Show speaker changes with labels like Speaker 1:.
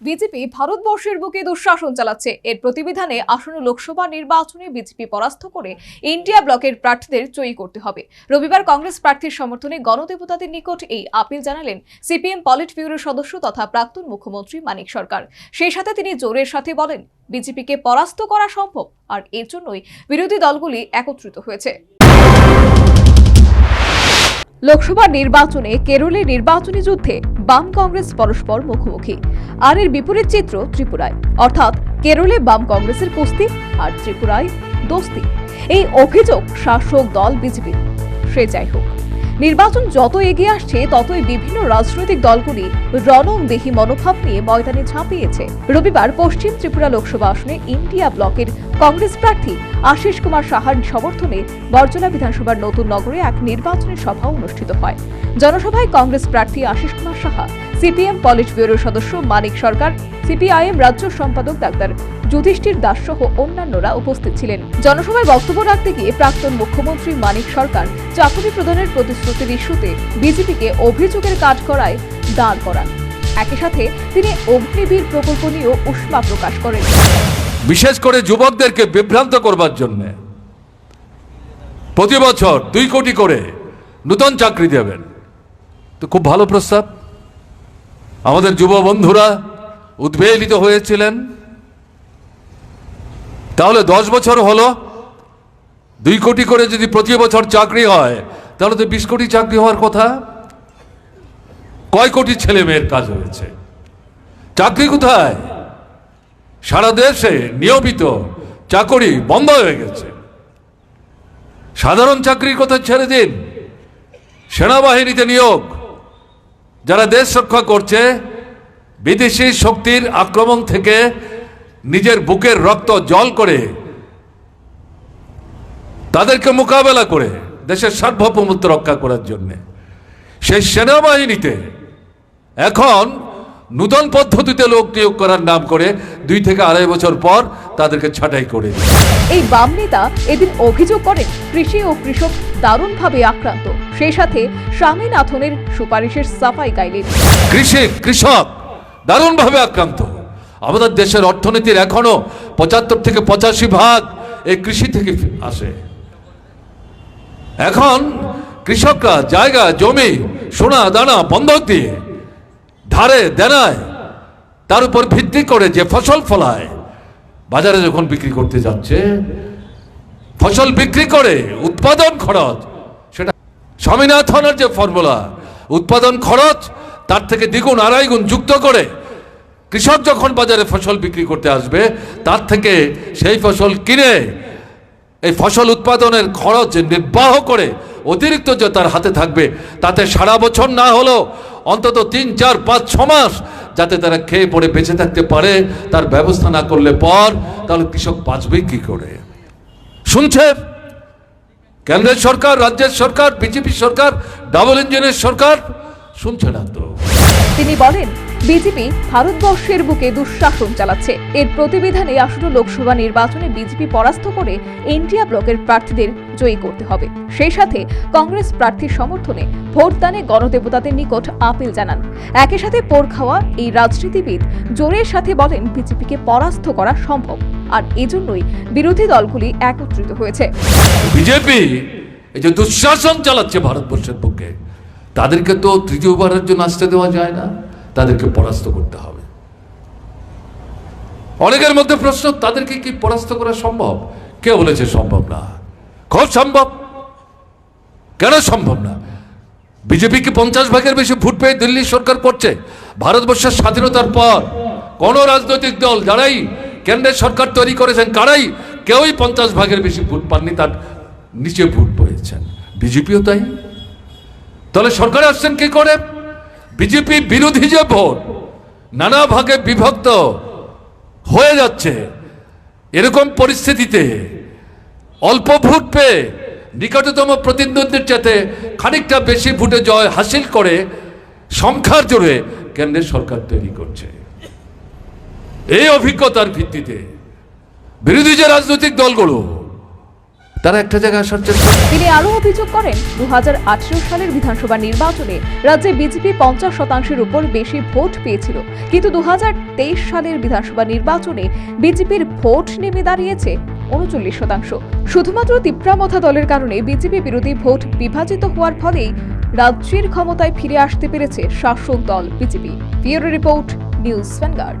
Speaker 1: BJP ভারতবর্ষের বুকে দুঃশাসন চালাচ্ছে। এর প্রতিবিধানে আসন্ন লোকসভা নির্বাচনে বিজেপি পরাস্ত করে ইন্ডিয়া ব্লকের প্রার্থীদের জয়ী করতে হবে। রবিবার কংগ্রেস প্রার্থীর সমর্থনে গণদেবতাদের নিকট এই আপিল জানালেন সিপিএম পলিট ব্যুরোর সদস্য তথা প্রাক্তন মুখ্যমন্ত্রী মানিক সরকার। সেই সাথে তিনি জোরের সাথে বলেন, বিজেপিকে পরাস্ত করা সম্ভব, আর এর জন্যই বিরোধী দলগুলি একত্রিত হয়েছে। লোকসভা নির্বাচনে কেরলে নির্বাচনী যুদ্ধে বাম কংগ্রেস পরস্পর মুখোমুখি। আর এর বিপরীত চিত্র ত্রিপুরায়। অর্থাৎ কেরলে বাম কংগ্রেসের কুস্তি আর ত্রিপুরায় দোস্তি। এই অভিযোগ শাসক দল বিজেপি সে যাই হোক। নির্বাচন যত এগিয়ে আসছে, ততই বিভিন্ন রাজনৈতিক দলগুলি রণংদেহী মনোভাব নিয়ে ময়দানে ঝাঁপিয়েছে। রবিবার পশ্চিম ত্রিপুরা লোকসভা আসনে ইন্ডিয়া ব্লকের কংগ্রেস প্রার্থী আশিস কুমার সাহার সমর্থনে বর্জনা বিধানসভার নতুন নগরে এক নির্বাচনী সভা অনুষ্ঠিত হয়। জনসভায় কংগ্রেস প্রার্থী আশিস কুমার সাহা সিপিএম পলিট ব্যুরোর সদস্য মানিক সরকার, সিপিআইএম রাজ্য সম্পাদক ডাক্তার যুধিষ্ঠির দাস সহ অন্যান্যরা উপস্থিত ছিলেন। জনসভায় বক্তব্য রাখতে গিয়ে প্রাক্তন মুখ্যমন্ত্রী মানিক সরকার চাকরি প্রদানের প্রতিশ্রুতির ইস্যুতে বিজেপিকে অভিযোগের কাজ করায় দাঁড় করান। একই সাথে তিনি অগ্নিবীর প্রকল্প নিয়েও উষ্মা প্রকাশ করেন।
Speaker 2: বিশেষ করে যুবকদেরকে বিভ্রান্ত করবার জন্য। প্রতি বছর দুই কোটি করে নূতন চাকরি দেবেন। তো খুব ভালো প্রস্তাব। আমাদের যুব বন্ধুরা উদ্বেলিত হয়েছিলেন। তাহলে দশ বছর হলো, দুই কোটি করে যদি প্রতি বছর চাকরি হয়, তাহলে তো বিশ কোটি চাকরি হওয়ার কথা। কয় কোটি ছেলে মেয়ের কাজ হয়েছে? চাকরি কোথায়? সারা দেশে নিয়মিত চাকরি বন্ধ হয়ে গেছে। সাধারণ চাকরির কথা ছেড়ে দিন। সেনাবাহিনীতে নিয়োগ। যারা দেশ রক্ষা করছে, বিদেশি শক্তির আক্রমণ থেকে নিজের বুকের রক্ত জল করে তাদেরকে মোকাবেলা করে দেশের সার্বভৌমত্ব রক্ষা করার জন্য। সেই সেনাবাহিনীতে এখন নূতন পদ্ধতিতে লোক নিয়োগ করার নাম করে দুই থেকে আড়াই বছর পর তাদেরকে ছাঁটাই করে।
Speaker 1: এই বাম নেতা এদিন অভিযোগ করেন, কৃষি ও কৃষক দারুণভাবে আক্রান্ত। সেই সাথে স্বামীনাথনের সুপারিশের সাফাই গাইলেন।
Speaker 2: কৃষি, কৃষক, দারুণভাবে আক্রান্ত। আমাদের দেশের অর্থনীতির এখনও পঁচাত্তর থেকে পঁচাশি ভাগ এই কৃষি থেকে আসে। এখন কৃষকরা জায়গা, জমি, সোনা, দানা, বন্ধক দিয়ে ধারে, দেনায় তার উপর ভিত্তি করে যে ফসল ফলায়, বাজারে যখন বিক্রি করতে যাচ্ছে, ফসল বিক্রি করে উৎপাদন খরচ স্বামীনাথনের যে ফর্মুলা, উৎপাদন খরচ, তার থেকে দ্বিগুণ আড়াই গুণ যুক্ত করে কৃষক যখন বাজারে ফসল বিক্রি করতে আসবে, তার থেকে সেই ফসল কিনে এই ফসল উৎপাদনের খরচ নির্বাহ করে অতিরিক্ত যে তার হাতে থাকবে, তাতে সারা বছর না হলেও অন্তত তিন, চার, পাঁচ, ছ মাস যাতে তারা খেয়ে পড়ে বেঁচে থাকতে পারে, তার ব্যবস্থা না করলে পর তাহলে কৃষক বাঁচবে কি করে? শুনছে কেন্দ্রের সরকার, রাজ্যের সরকার, বিজেপি সরকার, ডাবল ইঞ্জিনের সরকার শুনছে না তো
Speaker 1: তিনি বলেন, বিজেপি ভারতবর্ষের বুকে দুঃশাসন চালাচ্ছে। এর প্রতিবিধানে আসন্ন লোকসভা নির্বাচনে বিজেপি পরাস্ত করে ইন্ডিয়া ব্লকের প্রার্থীদের জয়ী করতে হবে। সেই সাথে কংগ্রেস প্রার্থীর সমর্থনে ভোটদানে গণদেবতাদের নিকট আপিল জানান। একই সাথে পোর খাওয়া এই রাজনীতিবিদ জোরের সাথে বলেন, বিজেপিকে পরাস্ত করা সম্ভব। আর এজন্যই বিরোধী দলগুলি একত্রিত হয়েছে।
Speaker 2: বিজেপি এই যে দুঃশাসন চালাচ্ছে ভারতবর্ষের পক্ষে, তাদেরকে তো তৃতীয়বারের জন্য আসতে দেওয়া যায় না, তাদেরকে পরাস্ত করতে হবে। অনেকের মধ্যে প্রশ্ন, তাদেরকে কি পরাস্ত করা সম্ভব? কে বলেছে সম্ভব না? খুব সম্ভব। কেন সম্ভব না? বিজেপি কি পঞ্চাশ ভাগের বেশি ভোট পেয়ে দিল্লি সরকার করছে ভারতবর্ষের স্বাধীনতার পর কোন রাজনৈতিক দল, যারাই কেন্দ্রের সরকার তৈরি করেছেন কারাই, কেউই পঞ্চাশ ভাগের বেশি ভোট পাননি, তার নিচে ভোট পড়েছেন বিজেপিও তাই। তাহলে সরকার আসছেন কি করে? বিজেপি বিরোধী যে ভোট, নানা ভাগে বিভক্ত হয়ে যাচ্ছে। এরকম পরিস্থিতিতে অল্প ভোট পেয়ে নিকটতম প্রতিদ্বন্দ্বীর চাতে খানিকটা বেশি ভোটে জয় হাসিল করে সংখ্যার জোরে কেন্দ্রের সরকার তৈরি করছে। এই অভিজ্ঞতার ভিত্তিতে বিরোধী যে রাজনৈতিক দলগুলো, তারা একটা জায়গায় আসার চেষ্টা
Speaker 1: তিনি আরও অভিযোগ করেন, দুহাজার আঠারো সালের বিধানসভা নির্বাচনে রাজ্যে বিজেপি পঞ্চাশ শতাংশের উপর বেশি ভোট পেয়েছিল। কিন্তু দুহাজার তেইশ সালের বিধানসভা নির্বাচনে বিজেপির ভোট নেমে দাঁড়িয়েছে উনচল্লিশ শতাংশ। শুধুমাত্র তিপ্রামথা দলের কারণে বিজেপি বিরোধী ভোট বিভাজিত হওয়ার ফলেই রাজ্যের ক্ষমতায় ফিরে আসতে পেরেছে শাসক দল BJP. Bureau report, news Vanguard.